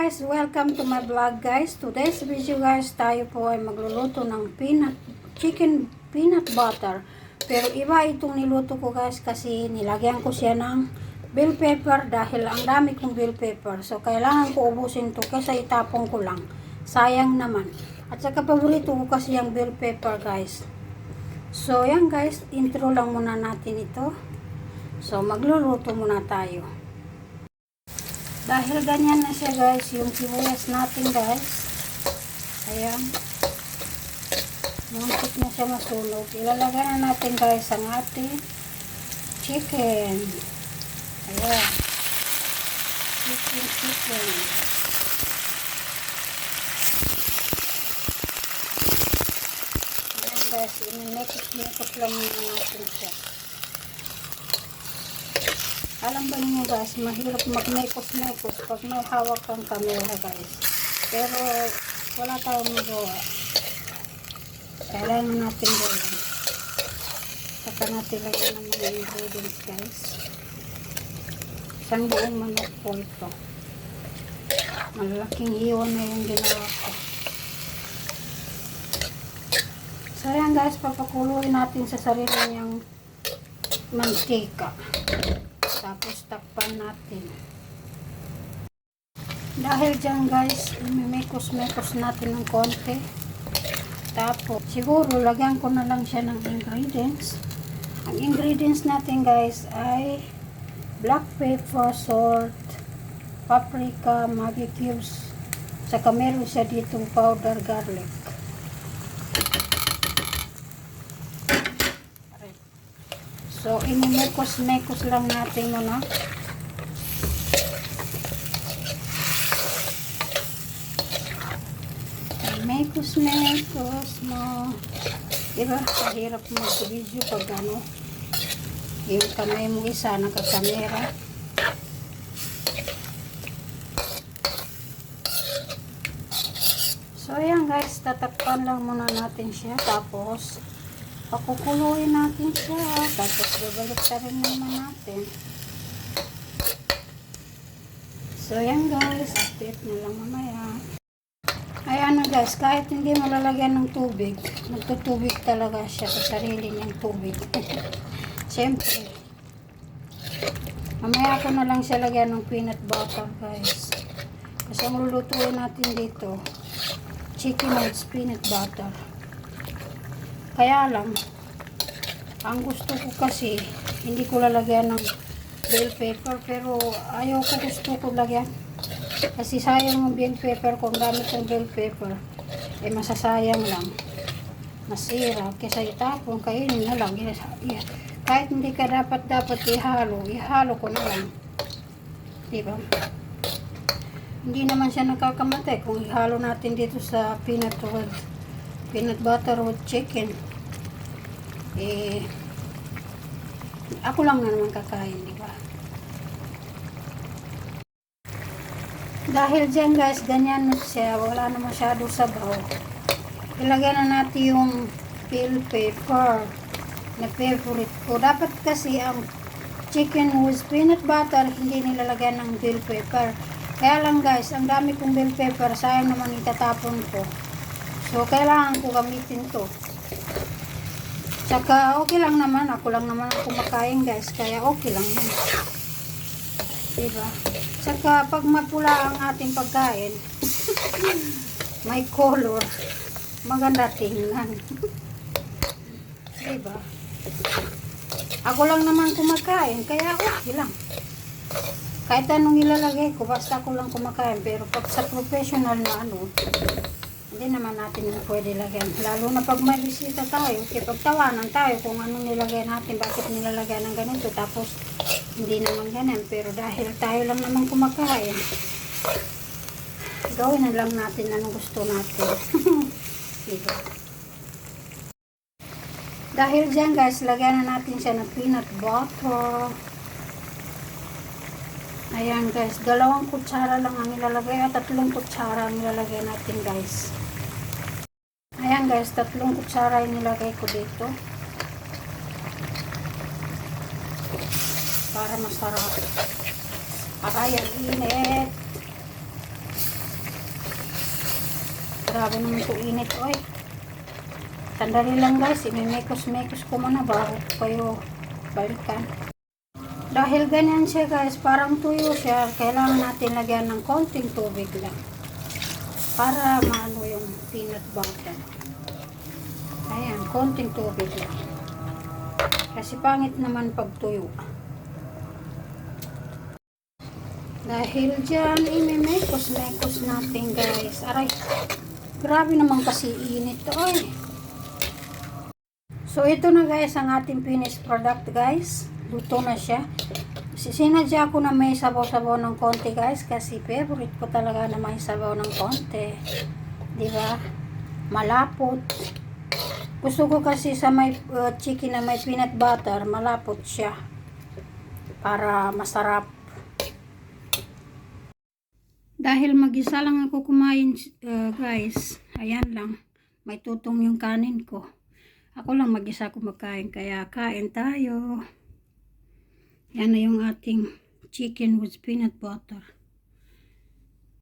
guys, welcome to my vlog guys. Today's video guys, tayo po ay magluluto ng peanut, chicken peanut butter. Pero iba itong niluto ko guys kasi nilagyan ko siya ng bell pepper dahil ang dami kong bell pepper. So kailangan ko ubusin to kasi itapong ko lang. Sayang naman. At saka paborito ko kasi yung bell pepper guys. So yan guys, intro lang muna natin ito. So magluluto muna tayo. Dahil ganyan na siya guys, yung sibuyas natin guys. Ayan. Muntik na siya masunog. Ilalagay na natin guys ang ating chicken. Ayan. Chicken, chicken. Ayan guys, ininekot-nekot lang natin siya. Alam ba niyo guys, mahirap mag-mekos-mekos pag may hawak kang camera guys. Pero wala tayong magawa. Kailangan natin gawin. Saka natin lagyan ng mga ingredients guys. Isang buong manok po ito. Malaking hiwa na yung ginawa ko. So yan guys, papakuluin natin sa sarili niyang mantika. Tapos takpan natin. Dahil dyan guys, imimekos-mekos natin ng konti. Tapos, siguro lagyan ko na lang siya ng ingredients. Ang ingredients natin guys ay black pepper, salt, paprika, maggi cubes, saka meron siya ditong powder garlic. So, inimekos-mekos lang natin muna. Mekos-mekos mo. Diba? Kahirap mag-video pag ano. Yung kamay mo isa nakakamera. So, ayan guys. Tatakpan lang muna natin siya. Tapos, pakukuluin natin siya. Tapos, babalik ta rin naman natin. So, ayan guys. Update na lang mamaya. Ayan na guys, kahit hindi mo lalagyan ng tubig, magtutubig talaga siya sa sarili niyang tubig. Siyempre. Mamaya ko na lang siya lagyan ng peanut butter guys. Kasi ang lulutuin natin dito, chicken with peanut butter. Kaya lang, ang gusto ko kasi, hindi ko lalagyan ng bell pepper, pero ayaw ko gusto ko lagyan. Kasi sayang ang bell pepper kung gamit ng bell pepper. Eh masasayang lang. Masira. Kesa itapon, kainin na lang. Kahit hindi ka dapat dapat ihalo, ihalo ko na lang. Diba? Hindi naman siya nakakamatay kung ihalo natin dito sa peanut with peanut butter with chicken. Eh, ako lang na naman kakain, di ba? Dahil dyan guys, ganyan na siya. Wala na masyado sabaw. Ilagay na natin yung bell pepper na favorite ko. Dapat kasi ang chicken with peanut butter, hindi nilalagyan ng bell pepper. Kaya lang guys, ang dami kong bell pepper, sayang naman itatapon ko. So, kailangan ko gamitin to. Tsaka, okay lang naman. Ako lang naman ang kumakain guys. Kaya okay lang yun. Diba? Tsaka pag mapula ang ating pagkain, may color, maganda tingnan. diba? Ako lang naman kumakain, kaya okay lang. Kahit anong ilalagay ko, basta ako lang kumakain. Pero pag sa professional na ano, hindi naman natin pwede lagyan. Lalo na pag may bisita tayo, kaya pagtawanan tayo kung anong nilagay natin, bakit nilalagay ng ganito, tapos hindi naman ganun. Pero dahil tayo lang naman kumakain, gawin na lang natin anong gusto natin. diba? Dahil dyan guys, lagyan na natin siya ng peanut butter. Ayan guys, dalawang kutsara lang ang ilalagay at tatlong kutsara ang ilalagay natin guys. Ayan guys, tatlong kutsara yung nilagay ko dito. Para masarap. Aray, ang init. Grabe naman ito init, oy. Sandali lang guys, imimekos-mekos ko muna bago kayo balikan. Dahil ganyan siya guys, parang tuyo siya, kailangan natin lagyan ng konting tubig lang. Para maano yung peanut butter. Ayan, konting tubig lang. Kasi pangit naman pag tuyo. Dahil dyan, imimekos-mekos natin guys. Aray, grabe naman kasi init ay. So ito na guys ang ating finished product guys. Luto na siya. Sinadya ko na may sabaw-sabaw ng konti guys kasi favorite ko talaga na may sabaw ng konti. 'Di ba? Malapot. Gusto ko kasi sa may uh, chicken na may peanut butter, malapot siya. Para masarap. Dahil mag-isa lang ako kumain uh, guys, ayan lang. May tutong yung kanin ko. Ako lang mag-isa kumakain, kaya kain tayo. Yan na yung ating chicken with peanut butter.